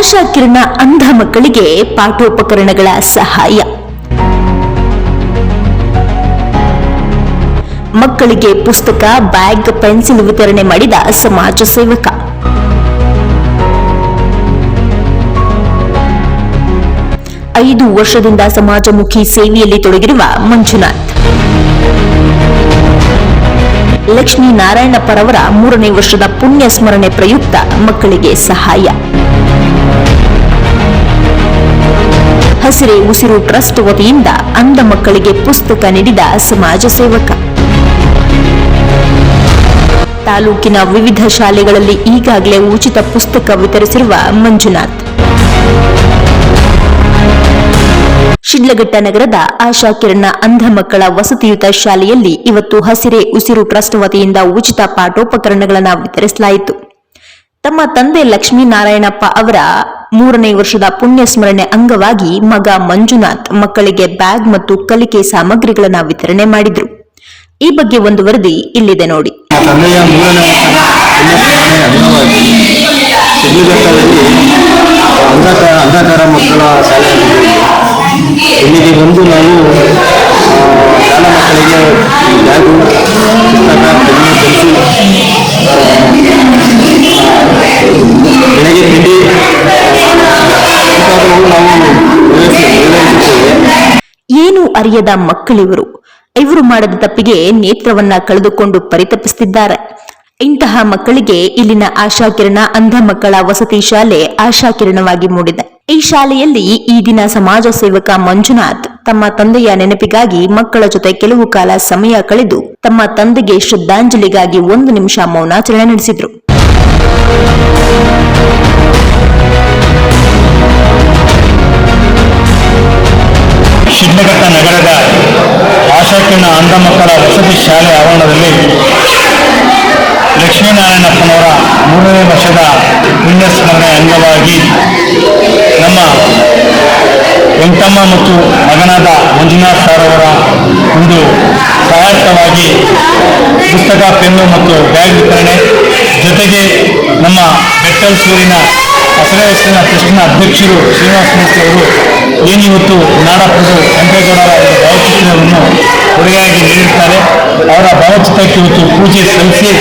ಆಶಾ ಕಿರಣ ಅಂಧ ಮಕ್ಕಳಿಗೆ ಪಾಠೋಪಕರಣಗಳ ಸಹಾಯ. ಮಕ್ಕಳಿಗೆ ಪುಸ್ತಕ, ಬ್ಯಾಗ್, ಪೆನ್ಸಿಲ್ ವಿತರಣೆ ಮಾಡಿದ ಸಮಾಜ ಸೇವಕ. ಐದು ವರ್ಷದಿಂದ ಸಮಾಜಮುಖಿ ಸೇವೆಯಲ್ಲಿ ತೊಡಗಿರುವ ಮಂಜುನಾಥ್. ಲಕ್ಷ್ಮೀ ನಾರಾಯಣಪ್ಪರವರ ಮೂರನೇ ವರ್ಷದ ಪುಣ್ಯ ಸ್ಮರಣೆ ಪ್ರಯುಕ್ತ ಮಕ್ಕಳಿಗೆ ಸಹಾಯ. ಹಸಿರೆ ಉಸಿರು ಟ್ರಸ್ಟ್ ವತಿಯಿಂದ ಅಂಧ ಮಕ್ಕಳಿಗೆ ಪುಸ್ತಕ ನೀಡಿದ ಸಮಾಜ ಸೇವಕ. ತಾಲೂಕಿನ ವಿವಿಧ ಶಾಲೆಗಳಲ್ಲಿ ಈಗಾಗಲೇ ಉಚಿತ ಪುಸ್ತಕ ವಿತರಿಸಿರುವ ಮಂಜುನಾಥ್. ಶಿಡ್ಲಘಟ್ಟ ನಗರದ ಆಶಾ ಕಿರಣ ಅಂಧ ಮಕ್ಕಳ ವಸತಿಯುತ ಶಾಲೆಯಲ್ಲಿ ಇವತ್ತು ಹಸಿರೆ ಉಸಿರು ಟ್ರಸ್ಟ್ ವತಿಯಿಂದ ಉಚಿತ ಪಾಠೋಪಕರಣಗಳನ್ನು ವಿತರಿಸಲಾಯಿತು. ತಮ್ಮ ತಂದೆ ಲಕ್ಷ್ಮೀನಾರಾಯಣಪ್ಪ ಅವರ ಮೂರನೇ ವರ್ಷದ ಪುಣ್ಯ ಸ್ಮರಣೆ ಅಂಗವಾಗಿ ಮಗ ಮಂಜುನಾಥ್ ಮಕ್ಕಳಿಗೆ ಬ್ಯಾಗ್ ಮತ್ತು ಕಲಿಕೆ ಸಾಮಗ್ರಿಗಳನ್ನ ವಿತರಣೆ ಮಾಡಿದ್ರು. ಈ ಬಗ್ಗೆ ಒಂದು ವರದಿ ಇಲ್ಲಿದೆ ನೋಡಿ. ಅಂಧಕಾರ ಮಕ್ಕಳ ಶಾಲೆಯಲ್ಲಿ ಇಲ್ಲಿಗೆ ಬಂದು ನಾವು ಅರಿಯದ ಮಕ್ಕಳಿವರು. ಇವರು ಮಾಡದ ತಪ್ಪಿಗೆ ನೇತ್ರವನ್ನ ಕಳೆದುಕೊಂಡು ಪರಿತಪಿಸುತ್ತಿದ್ದಾರೆ. ಇಂತಹ ಮಕ್ಕಳಿಗೆ ಇಲ್ಲಿನ ಆಶಾಕಿರಣ ಅಂಧ ಮಕ್ಕಳ ವಸತಿ ಶಾಲೆ ಆಶಾಕಿರಣವಾಗಿ ಮೂಡಿದೆ. ಈ ಶಾಲೆಯಲ್ಲಿ ಈ ದಿನ ಸಮಾಜ ಸೇವಕ ಮಂಜುನಾಥ್ ತಮ್ಮ ತಂದೆಯ ನೆನಪಿಗಾಗಿ ಮಕ್ಕಳ ಜೊತೆ ಕೆಲವು ಕಾಲ ಸಮಯ ಕಳೆದು ತಮ್ಮ ತಂದೆಗೆ ಶ್ರದ್ಧಾಂಜಲಿಗಾಗಿ ಒಂದು ನಿಮಿಷ ಮೌನಾಚರಣೆ ನಡೆಸಿದ್ರು. ಶಿಡ್ಲಘಟ್ಟ ನಗರದ ಆಶಾಕಿರಣ ಅಂಧ ಮಕ್ಕಳ ವಸತಿ ಶಾಲೆ ಆವರಣದಲ್ಲಿ ಲಕ್ಷ್ಮೀನಾರಾಯಣಪ್ಪನವರ ಮೂರನೇ ವರ್ಷದ ಪುಣ್ಯ ಸ್ಮರಣೆ ಅಂಗವಾಗಿ ನಮ್ಮ ವೆಂಕಮ್ಮ ಮತ್ತು ಮಗನಾದ ಮಂಜುನಾಥ್ ಸರ್ ಅವರ ಒಂದು ಸಹಾಯಕವಾಗಿ ಪುಸ್ತಕ, ಪೆನ್ನು ಮತ್ತು ಬ್ಯಾಗ್ ವಿತರಣೆ ಜೊತೆಗೆ ನಮ್ಮ ಬೆಟ್ಟಲ್ಸೂರಿನ ಹಸಿರು ಹೆಸರಿನ ಟ್ರಸ್ಟ್ನ ಅಧ್ಯಕ್ಷರು, ಶ್ರೀನಿವಾಸ ಮೂರ್ತಿ ಅವರು ಏನಿವತ್ತು ನಾಡಪ್ರಭು ಕೆಂಪೇಗೌಡರ ಭಾವಚಿತ್ರವನ್ನು ಕೊಡುಗೆಯಾಗಿ ನೀಡುತ್ತಾರೆ ಅವರ ಭಾವಚಿತ್ರಕ್ಕೆ ಇವತ್ತು ಪೂಜೆ ಸಲ್ಲಿಸಿ.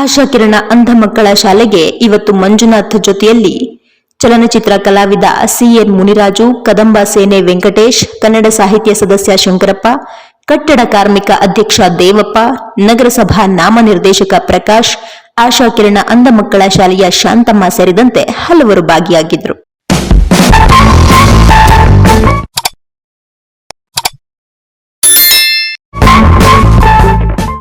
ಆಶಾ ಕಿರಣ ಅಂಧ ಮಕ್ಕಳ ಶಾಲೆಗೆ ಇವತ್ತು ಮಂಜುನಾಥ್ ಜೊತೆಯಲ್ಲಿ ಚಲನಚಿತ್ರ ಕಲಾವಿದ ಸಿಎನ್ ಮುನಿರಾಜು, ಕದಂಬ ಸೇನೆ ವೆಂಕಟೇಶ್, ಕನ್ನಡ ಸಾಹಿತ್ಯ ಸದಸ್ಯ ಶಂಕರಪ್ಪ ಕಟ್ಟಡ ಕಾರ್ಮಿಕ ಅಧ್ಯಕ್ಷ ದೇವಪ್ಪ, ನಗರಸಭಾ ನಾಮನಿರ್ದೇಶಕ ಪ್ರಕಾಶ್, ಆಶಾ ಕಿರಣ ಅಂಧ ಮಕ್ಕಳ ಶಾಲೆಯ ಶಾಂತಮ್ಮ ಸೇರಿದಂತೆ ಹಲವರು ಭಾಗಿಯಾಗಿದ್ರು